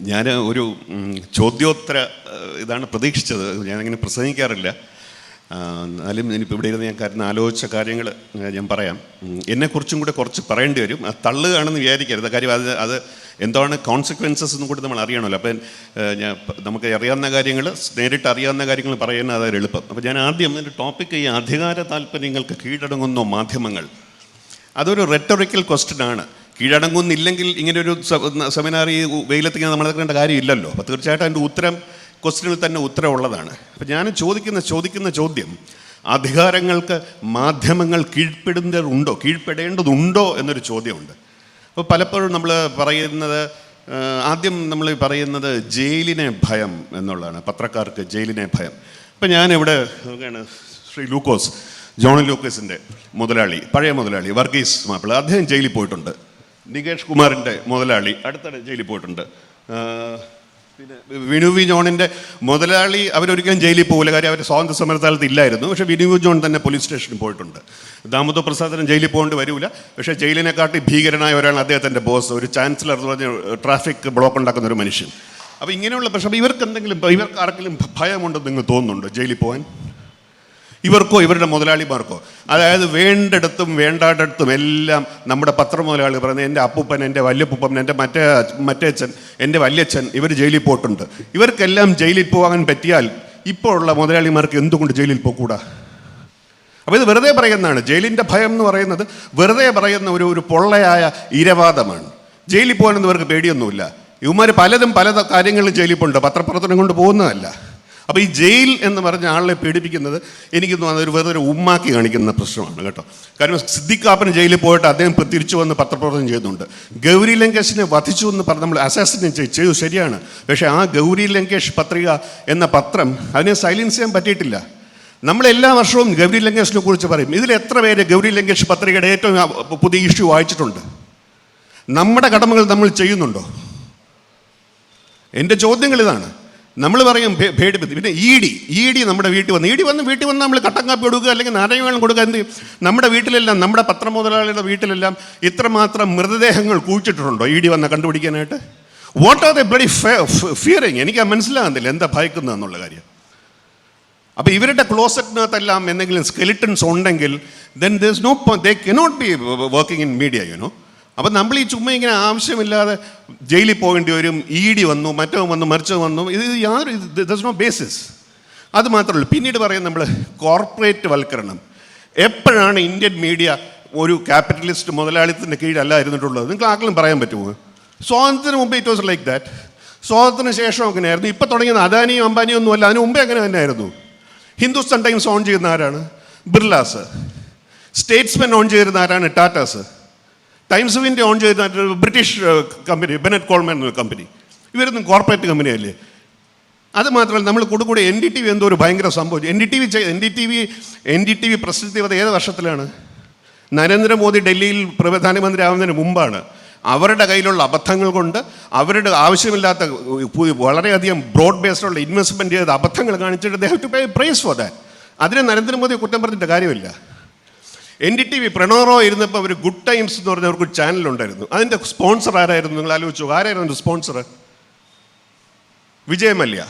ഞാൻ ഒരു ചോദ്യോത്തര ഇതാണ് പ്രതീക്ഷിച്ചത്. ഞാനങ്ങനെ പ്രസംഗിക്കാറില്ല. എന്നാലും ഞാനിപ്പോൾ ഇവിടെ ഇരുന്ന് ഞാൻ കാര്യം ആലോചിച്ച കാര്യങ്ങൾ ഞാൻ പറയാം. എന്നെക്കുറിച്ചും കൂടെ കുറച്ച് പറയേണ്ടി വരും. അത് തള്ളുകയാണെന്ന് വിചാരിക്കരുത്. കാര്യം അത് അത് എന്താണ് കോൺസിക്വൻസസ് എന്നും കൂടി നമ്മൾ അറിയണമല്ലോ. അപ്പം ഞാൻ നമുക്ക് അറിയാവുന്ന കാര്യങ്ങൾ നേരിട്ട് അറിയാവുന്ന കാര്യങ്ങൾ പറയുന്നത് അതായത് എളുപ്പം. അപ്പോൾ ഞാൻ ആദ്യം എന്റെ ടോപ്പിക്ക് ഈ അധികാര താല്പര്യങ്ങൾക്ക് കീഴടങ്ങുന്ന മാധ്യമങ്ങൾ. അതൊരു റെറ്റോറിക്കൽ ക്വസ്റ്റ്യൻ ആണ്. കീഴടങ്ങുന്നില്ലെങ്കിൽ ഇങ്ങനെ ഒരു സെമിനാർ ഈ വെയിലത്തിങ്ങനെ നമ്മൾ നടക്കേണ്ട കാര്യമില്ലല്ലോ. അപ്പോൾ തീർച്ചയായിട്ടും അതിന്റെ ഉത്തരം ക്വസ്റ്റ്യനിൽ തന്നെ ഉത്തരമുള്ളതാണ് അപ്പോൾ ഞാൻ ചോദിക്കുന്ന ചോദിക്കുന്ന ചോദ്യം അധികാരങ്ങൾക്ക് മാധ്യമങ്ങൾ കീഴ്പ്പെടുന്നതുണ്ടോ കീഴ്പ്പെടേണ്ടതുണ്ടോ എന്നൊരു ചോദ്യമുണ്ട്. അപ്പോൾ പലപ്പോഴും നമ്മൾ പറയുന്നത് ആദ്യം നമ്മൾ പറയുന്നത് ജയിലിനെ ഭയം എന്നുള്ളതാണ്. പത്രക്കാർക്ക് ജയിലിനെ ഭയം. അപ്പം ഞാനിവിടെ നോക്കുകയാണ് ശ്രീ ലൂക്കോസ് ജോൺ ലൂക്കോസിന്റെ മുതലാളി പഴയ മുതലാളി വർഗീസ് മാപ്പിള. അദ്ദേഹം ജയിലിൽ പോയിട്ടുണ്ട്. നികേഷ് കുമാറിന്റെ മുതലാളി അടുത്തിടെ ജയിലിൽ പോയിട്ടുണ്ട്. പിന്നെ വിനു വി ജോണിന്റെ മുതലാളി അവരൊരിക്കലും ജയിലിൽ പോകില്ല. കാര്യം അവർ സ്വാതന്ത്ര്യ സമരത്താലത്ത് ഇല്ലായിരുന്നു. പക്ഷേ വിനു വി ജോൺ തന്നെ പോലീസ് സ്റ്റേഷനിൽ പോയിട്ടുണ്ട്. ദാമോദർ പ്രസാദനം ജയിലിൽ പോകേണ്ടി വരില്ല പക്ഷേ ജയിലിനെക്കാട്ടി ഭീകരനായ ഒരാൾ അദ്ദേഹത്തിന്റെ ബോസ്. ഒരു ചാൻസലർ എന്ന് പറഞ്ഞ ട്രാഫിക് ബ്ലോക്ക് ഉണ്ടാക്കുന്ന ഒരു മനുഷ്യൻ. അപ്പോൾ ഇങ്ങനെയുള്ള പക്ഷേ ഇവർക്ക് എന്തെങ്കിലും ഇവർക്ക് ആർക്കെങ്കിലും ഭയമുണ്ടെന്ന് നിങ്ങൾ തോന്നുന്നുണ്ടോ ജയിലിൽ പോകാൻ? ഇവർക്കോ ഇവരുടെ മുതലാളിമാർക്കോ. അതായത് വേണ്ടിടത്തും വേണ്ടാടത്തും എല്ലാം നമ്മുടെ പത്ര മുതലാളി പറയുന്നത് എന്റെ അപ്പൂപ്പൻ എന്റെ വല്യപ്പൂപ്പൻ എന്റെ മറ്റേ മറ്റേ അച്ഛൻ എന്റെ വല്യച്ഛൻ ഇവർ ജയിലിൽ പോയിട്ടുണ്ട്. ഇവർക്കെല്ലാം ജയിലിൽ പോകാൻ പറ്റിയാൽ ഇപ്പോൾ ഉള്ള മുതലാളിമാർക്ക് എന്തുകൊണ്ട് ജയിലിൽ പോകൂടാ അപ്പോൾ ഇത് വെറുതെ പറയുന്നതാണ്. ജയിലിന്റെ ഭയം എന്ന് പറയുന്നത് വെറുതെ പറയുന്ന ഒരു ഒരു പൊള്ളയായ ഇരവാദമാണ്. ജയിലിൽ പോകാനൊന്നും ഇവർക്ക് പേടിയൊന്നുമില്ല. ഇവന്മാർ പലതും പല കാര്യങ്ങളിൽ ജയിലിൽ പോകുന്നുണ്ട് പത്രപ്രവർത്തനം കൊണ്ട് പോകുന്നതല്ല. അപ്പോൾ ഈ ജയിൽ എന്ന് പറഞ്ഞ ആളെ പേടിപ്പിക്കുന്നത് എനിക്ക് തോന്നുന്നത് ഒരു വെറുതെ ഉമ്മാക്കി കാണിക്കുന്ന പ്രശ്നമാണ് കേട്ടോ. കാരണം സിദ്ദിഖാപ്പന് ജയിലിൽ പോയിട്ട് അദ്ദേഹം തിരിച്ചു വന്ന് പത്രപ്രവർത്തനം ചെയ്യുന്നുണ്ട്. ഗൗരി ലങ്കേഷിനെ വധിച്ചു എന്ന് പറഞ്ഞ് നമ്മൾ അസാസിനെ ചെയ്തു ശരിയാണ്. പക്ഷേ ആ ഗൗരി ലങ്കേഷ് പത്രിക എന്ന പത്രം അതിനെ സൈലൻസ് ചെയ്യാൻ പറ്റിയിട്ടില്ല. നമ്മൾ എല്ലാ വർഷവും ഗൗരി ലങ്കേഷിനെ കുറിച്ച് പറയും. ഇതിൽ എത്ര പേര് ഗൗരി ലങ്കേഷ് പത്രികയുടെ ഏറ്റവും പുതിയ ഇഷ്യൂ വായിച്ചിട്ടുണ്ട്? നമ്മുടെ കടമകൾ നമ്മൾ ചെയ്യുന്നുണ്ടോ? എന്റെ ചോദ്യങ്ങൾ ഇതാണ്. നമ്മൾ പറയും ഭേടിപ്പത്തി പിന്നെ ഇ ഡി ഇ ഡി നമ്മുടെ വീട്ടിൽ വന്ന്. ഇ ഡി വന്ന് വീട്ടിൽ വന്ന് നമ്മൾ കട്ടൻ കാപ്പി കൊടുക്കുക അല്ലെങ്കിൽ നാരങ്ങ കൊടുക്കുക എന്ത് നമ്മുടെ വീട്ടിലെല്ലാം നമ്മുടെ പത്രമുതലാളിയുടെ വീട്ടിലെല്ലാം ഇത്രമാത്രം മൃതദേഹങ്ങൾ കുഴിച്ചിട്ടുണ്ടോ ഇ ഡി വന്ന് കണ്ടുപിടിക്കാനായിട്ട്? What are the bloody fearing എനിക്ക് മനസ്സിലാകുന്നില്ല. എന്താ ഭയക്കുന്നതെന്നുള്ള കാര്യം. അപ്പോൾ ഇവരുടെ ക്ലോസറ്റിനകത്തെല്ലാം എന്തെങ്കിലും സ്കെലിറ്റൻസ് ഉണ്ടെങ്കിൽ then though no they cannot be working in media you know അപ്പം നമ്മൾ ഈ ചുമ്മാ ഇങ്ങനെ ആവശ്യമില്ലാതെ ജയിലിൽ പോകേണ്ടി വരും ഇ ഡി വന്നു മറ്റോ വന്നു മറിച്ചോ വന്നു ഇത് യാതൊരു ദസ് നോ ബേസിസ് അത് മാത്രമല്ല പിന്നീട് പറയാം നമ്മൾ കോർപ്പറേറ്റ് വൽക്കരണം. എപ്പോഴാണ് ഇന്ത്യൻ മീഡിയ ഒരു ക്യാപിറ്റലിസ്റ്റ് കീഴല്ല ഇരുന്നിട്ടുള്ളത്? നിങ്ങൾക്ക് ആക്കലും പറയാൻ പറ്റുമോ? സ്വാതന്ത്ര്യത്തിന് മുമ്പ് ഇറ്റ് വാസ് ലൈക്ക് ദാറ്റ് സ്വാതന്ത്ര്യത്തിന് ശേഷം അങ്ങനെയായിരുന്നു. ഇപ്പം തുടങ്ങിയത് അദാനിയും അംബാനിയും ഒന്നും അല്ല. അതിന് മുമ്പേ അങ്ങനെ തന്നെയായിരുന്നു. ഹിന്ദുസ്ഥാൻ ടൈംസ് ഓൺ ചെയ്യുന്ന ആരാണ്? ബിർലാസ് സ്റ്റേറ്റ്സ്മെൻ ഓൺ ചെയ്തിരുന്ന ആരാണ്? Tatas Times of India own ചെയ്ത? ബ്രിട്ടീഷ് കമ്പനി ബെനറ്റ് കോൾമൻ എന്ന കമ്പനി ഇവരൊന്നും കോർപ്പറേറ്റ് കമ്പനിയല്ലേ അത് മാത്രമല്ല നമ്മൾ കൂടെ കൂടെ എൻ ഡി ടി വി എന്തോ ഒരു ഭയങ്കര സംഭവം. N D T V N D T V N D T V പ്രസിദ്ധി വന്നത് ഏത് വർഷത്തിലാണ്? നരേന്ദ്രമോദി ഡൽഹിയിൽ പ്രധാനമന്ത്രി ആവുന്നതിന് മുമ്പാണ്. അവരുടെ കയ്യിലുള്ള അബദ്ധങ്ങൾ കൊണ്ട് അവരുടെ ആവശ്യമില്ലാത്ത വളരെയധികം ബ്രോഡ് ബേസ്ഡുള്ള ഇൻവെസ്റ്റ്മെന്റ് ചെയ്ത അബദ്ധങ്ങൾ കാണിച്ചിട്ട് they have pay price for that അതിന് നരേന്ദ്രമോദി കുറ്റം പറഞ്ഞിട്ട് കാര്യമില്ല. എൻ ഡി ടി വി പ്രണോറോ ഇരുന്നപ്പോൾ അവർ ഗുഡ് ടൈംസ് എന്ന് പറഞ്ഞ അവർക്ക് ചാനലുണ്ടായിരുന്നു അതിന്റെ സ്പോൺസർ ആരായിരുന്നു നിങ്ങൾ ആലോചിച്ചു? ആരായിരുന്നു അതിന്റെ സ്പോൺസർ വിജയമല്യ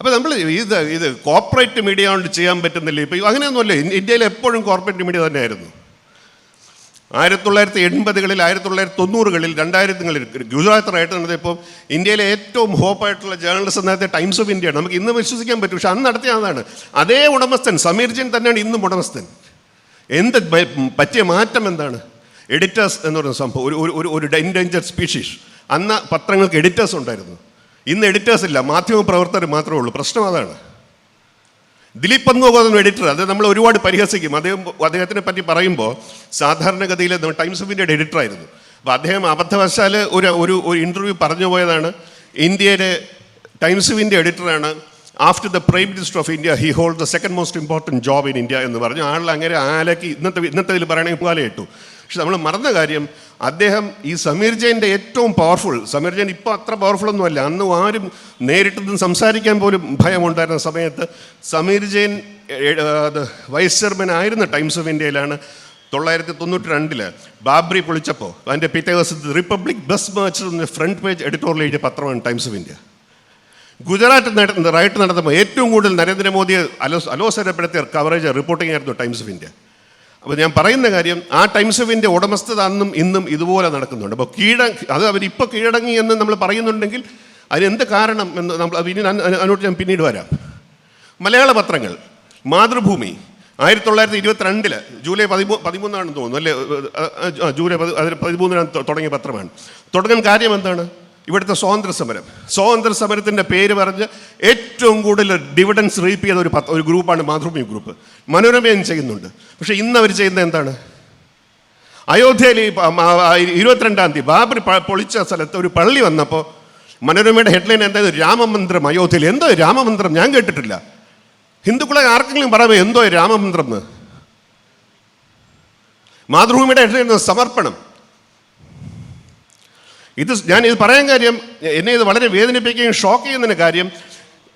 അപ്പം അപ്പോൾ നമ്മൾ ഇത് ഇത് കോർപ്പറേറ്റ് മീഡിയ കൊണ്ട് ചെയ്യാൻ പറ്റുന്നില്ല. ഇപ്പോൾ അങ്ങനെയൊന്നുമല്ല. ഇന്ത്യയിൽ എപ്പോഴും കോർപ്പറേറ്റ് മീഡിയ തന്നെയായിരുന്നു. ആയിരത്തി തൊള്ളായിരത്തി എൺപതുകളിൽ ആയിരത്തി തൊള്ളായിരത്തി തൊണ്ണൂറുകളിൽ രണ്ടായിരത്തിങ്ങളിൽ ഗുജറാത്ത് റൈറ്റർ എന്നത് ഇപ്പോൾ ഇന്ത്യയിലെ ഏറ്റവും ഹോപ്പായിട്ടുള്ള ജേർണലിസ്റ്റ് നേരത്തെ ടൈംസ് ഓഫ് ഇന്ത്യയാണ്. നമുക്ക് ഇന്ന് വിശ്വസിക്കാൻ പറ്റും. പക്ഷെ അന്ന് നടത്തിയ അതാണ്. അതേ ഉടമസ്ഥൻ സമീർ ജെയിൻ തന്നെയാണ് ഇന്നും ഉടമസ്ഥൻ. എന്ത് പറ്റിയ മാറ്റം എന്താണ്? എഡിറ്റേഴ്സ് എന്ന് പറയുന്ന സംഭവം. ഒരു ഒരു- ഒരു ഒരു എൻഡേഞ്ചർ സ്പീഷീസ് അന്ന് പത്രങ്ങൾക്ക് എഡിറ്റേഴ്സ് ഉണ്ടായിരുന്നു. ഇന്ന് എഡിറ്റേഴ്സ് ഇല്ല. മാധ്യമ പ്രവർത്തകർ മാത്രമേ ഉള്ളൂ. പ്രശ്നം അതാണ്. ദിലീപ് പങ്കുപോകുന്ന എഡിറ്റർ അത് നമ്മൾ ഒരുപാട് പരിഹസിക്കും. അദ്ദേഹം അദ്ദേഹത്തിനെ പറ്റി പറയുമ്പോൾ സാധാരണഗതിയിൽ ടൈംസ് ഓഫ് ഇന്ത്യയുടെ എഡിറ്റർ ആയിരുന്നു. അപ്പോൾ അദ്ദേഹം അബദ്ധവശാൽ ഒരു ഒരു ഒരു ഇന്റർവ്യൂ പറഞ്ഞു പോയതാണ്. ഇന്ത്യയുടെ Times of India എഡിറ്ററാണ് after the prime minister of India he hold the second most important job in India എന്ന് പറഞ്ഞു. ആളിൽ അങ്ങനെ ആലക്കി ഇന്നത്തെ ഇന്നത്തെ ഇതിൽ പറയണമെങ്കിൽ പോലെ ഇട്ടു പക്ഷെ നമ്മൾ മറന്ന കാര്യം അദ്ദേഹം ഈ സമീർ ജെയിന്റെ ഏറ്റവും പവർഫുൾ സമീർ ജെയിൻ ഇപ്പോൾ അത്ര പവർഫുൾ ഒന്നുമല്ല അന്ന് ആരും നേരിട്ടൊന്നും സംസാരിക്കാൻ പോലും ഭയമുണ്ടായിരുന്ന സമയത്ത് സമീർ ജെയിൻ അത് വൈസ് ചെയർമാൻ ആയിരുന്ന ടൈംസ് ഓഫ് ഇന്ത്യയിലാണ് തൊള്ളായിരത്തി തൊണ്ണൂറ്റി രണ്ടിൽ ബാബ്രി പൊളിച്ചപ്പോൾ അതിന്റെ പിറ്റേ ദിവസത്തെ republic bus match front page editorial എഴുതിയ പത്രമാണ് ടൈംസ് ഓഫ് ഇന്ത്യ ഗുജറാത്ത് നട റൈറ്റ് നടന്നപ്പോൾ ഏറ്റവും കൂടുതൽ നരേന്ദ്രമോദിയെ അലോ അലോസരപ്പെടുത്തിയ കവറേജ് റിപ്പോർട്ടിംഗ് ആയിരുന്നു ടൈംസ് ഓഫ് ഇന്ത്യ അപ്പോൾ ഞാൻ പറയുന്ന കാര്യം ആ ടൈംസ് ഓഫ് ഇന്ത്യ ഉടമസ്ഥത അന്നും ഇന്നും ഇതുപോലെ നടക്കുന്നുണ്ട്. അപ്പോൾ കീഴ അത് അവരിപ്പോൾ കീഴടങ്ങി എന്ന് നമ്മൾ പറയുന്നുണ്ടെങ്കിൽ അതിനെന്ത് കാരണം എന്ന് നമ്മൾ അത് ഇനി അതിനോട്ട് ഞാൻ പിന്നീട് വരാം. മലയാള പത്രങ്ങൾ മാതൃഭൂമി ആയിരത്തി തൊള്ളായിരത്തി ഇരുപത്തിരണ്ടിൽ ജൂലൈ പതിമൂ പതിമൂന്നാണെന്ന് തോന്നുന്നു അല്ലേ? ജൂലൈ പതി പതിമൂന്നിനാണ് തുടങ്ങിയ പത്രമാണ്. തുടങ്ങാൻ കാര്യം എന്താണ്? ഇവിടുത്തെ സ്വാതന്ത്ര്യ സമരം സ്വാതന്ത്ര്യ സമരത്തിന്റെ പേര് പറഞ്ഞ് ഏറ്റവും കൂടുതൽ ഡിവിഡൻസ് റീപ്പ് ചെയ്ത ഒരു പത്ത് ഒരു ഗ്രൂപ്പാണ് മാതൃഭൂമി ഗ്രൂപ്പ്. മനോരമയും ചെയ്യുന്നുണ്ട്. പക്ഷേ ഇന്ന് അവർ ചെയ്യുന്നത് എന്താണ്? അയോധ്യയിൽ ഇരുപത്തിരണ്ടാം തീയതി ബാബറി പൊളിച്ച സ്ഥലത്ത് ഒരു പള്ളി വന്നപ്പോൾ മനോരമയുടെ ഹെഡ്ലൈൻ എന്തായത് രാമമന്ത്രം അയോധ്യയിൽ. എന്തോ രാമമന്ത്രം? ഞാൻ കേട്ടിട്ടില്ല. ഹിന്ദുക്കളെ ആർക്കെങ്കിലും പറയാമോ? എന്തോ രാമമന്ത്രം എന്ന്? മാതൃഭൂമിയുടെ ഹെഡ്ലൈൻ സമർപ്പണം. ഇത് ഞാൻ ഇത് പറയാൻ കാര്യം എന്നെ ഇത് വളരെ വേദനിപ്പിക്കുകയും ഷോക്ക് ചെയ്യുന്നതിന് കാര്യം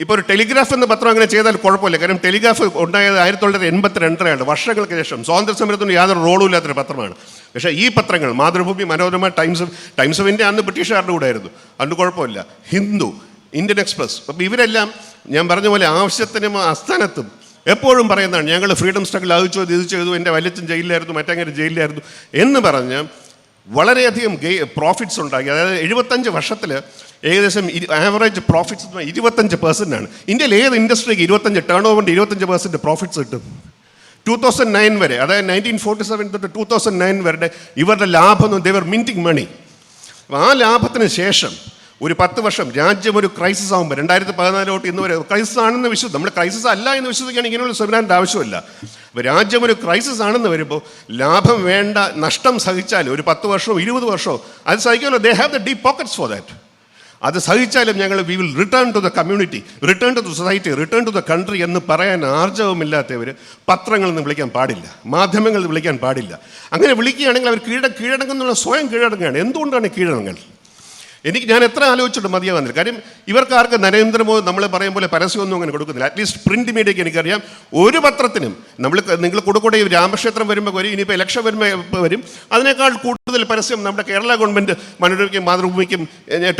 ഇപ്പോൾ ഒരു ടെലിഗ്രാഫ് എന്ന പത്രം അങ്ങനെ ചെയ്താൽ കുഴപ്പമില്ല. കാരണം ടെലിഗ്രാഫ് ഉണ്ടായത് ആയിരത്തി തൊള്ളായിരത്തി എൺപത്തി രണ്ടരയാണ് വർഷങ്ങൾക്ക് ശേഷം. സ്വാതന്ത്ര്യ സമരത്തിന് യാതൊരു റോളും ഇല്ലാത്തൊരു പത്രമാണ്. പക്ഷേ ഈ പത്രങ്ങൾ Mathrubhumi Manorama Times Times of India അന്ന് ബ്രിട്ടീഷുകാരുടെ കൂടെ ആയിരുന്നു അതുകൊണ്ട് കുഴപ്പമില്ല. ഹിന്ദു ഇന്ത്യൻ എക്സ്പ്രസ് അപ്പം ഇവരെല്ലാം ഞാൻ പറഞ്ഞ പോലെ ആവശ്യത്തിനും അസ്ഥാനത്തും എപ്പോഴും പറയുന്നതാണ് ഞങ്ങൾ ഫ്രീഡം സ്ട്രഗിൾ അത് ഇത് ചെയ്തു എന്റെ വല്യച്ഛൻ ജയിലിലായിരുന്നു മറ്റങ്ങനെ ജയിലിലായിരുന്നു എന്ന് പറഞ്ഞ് വളരെയധികം ഗെയ് പ്രോഫിറ്റ്സ് ഉണ്ടാക്കി. അതായത് എഴുപത്തഞ്ച് വർഷത്തിൽ ഏകദേശം ആവറേജ് പ്രോഫിറ്റ്സ് ഇരുപത്തഞ്ച് പെർസെന്റ് ആണ്. ഇന്ത്യയിൽ ഏത് ഇൻഡസ്ട്രിക്ക് ഇരുപത്തഞ്ച് ടേൺ ഓവറിന്റെ ഇരുപത്തഞ്ച് പെർസെന്റ് പ്രോഫിറ്റ്സ് കിട്ടും? ടു തൗസൻഡ് നയൻ വരെ അതായത് നയന്റീൻ ഫോർട്ടി സെവൻ തൊട്ട് ടു തൗസൻഡ് നയൻ വരെ ഇവരുടെ ലാഭം ദേവർ മിന്റിങ് മണി ആ ലാഭത്തിന് ശേഷം ഒരു പത്ത് വർഷം രാജ്യം ഒരു ക്രൈസിസ് ആകുമ്പോൾ രണ്ടായിരത്തി പതിനാലോട്ട് ഇന്ന് വരെ ക്രൈസിസ് ആണെന്ന് വിശ്വസിക്കും നമ്മൾ ക്രൈസിസ് അല്ല എന്ന് വിശ്വസിക്കുകയാണെങ്കിൽ ഇങ്ങനെയുള്ള സെമിനാറിന്റെ ആവശ്യമില്ല. അപ്പോൾ രാജ്യം ഒരു ക്രൈസിസ് ആണെന്ന് വരുമ്പോൾ ലാഭം വേണ്ട നഷ്ടം സഹിച്ചാൽ ഒരു പത്ത് വർഷമോ ഇരുപത് വർഷമോ അത് സഹിക്കുമല്ലോ they have the deep pockets for that അത് സഹിച്ചാലും ഞങ്ങൾ we will return to the community return to the society return to the country എന്ന് പറയാൻ ആർജവമില്ലാത്തവർ പത്രങ്ങളിൽ നിന്ന് വിളിക്കാൻ പാടില്ല. മാധ്യമങ്ങളിൽ വിളിക്കാൻ പാടില്ല. അങ്ങനെ വിളിക്കുകയാണെങ്കിൽ അവർ കീഴ കീഴടങ്ങുന്നുള്ള സ്വയം കീഴടങ്ങുകയാണ്. എന്തുകൊണ്ടാണ് കീഴടങ്ങൽ? എനിക്ക് ഞാൻ എത്ര ആലോചിച്ചിട്ട് മതിയാകുന്നില്ല. കാര്യം ഇവർക്ക് ആർക്ക് നരേന്ദ്രമോദി നമ്മൾ പറയും പോലെ പരസ്യമൊന്നും അങ്ങനെ കൊടുക്കുന്നില്ല. അറ്റ്ലീസ്റ്റ് പ്രിന്റ് മീഡിയയ്ക്ക് എനിക്കറിയാം ഒരു പത്രത്തിനും നമ്മൾ നിങ്ങൾ കൊടുക്കൂടെ രാമക്ഷേത്രം വരുമ്പോൾ വരും ഇനിയിപ്പോൾ ഇലക്ഷൻ വരുമ്പോൾ വരും. അതിനേക്കാൾ കൂടുതൽ പരസ്യം നമ്മുടെ കേരള ഗവൺമെന്റ് മനോരമയ്ക്കും മാതൃഭൂമിക്കും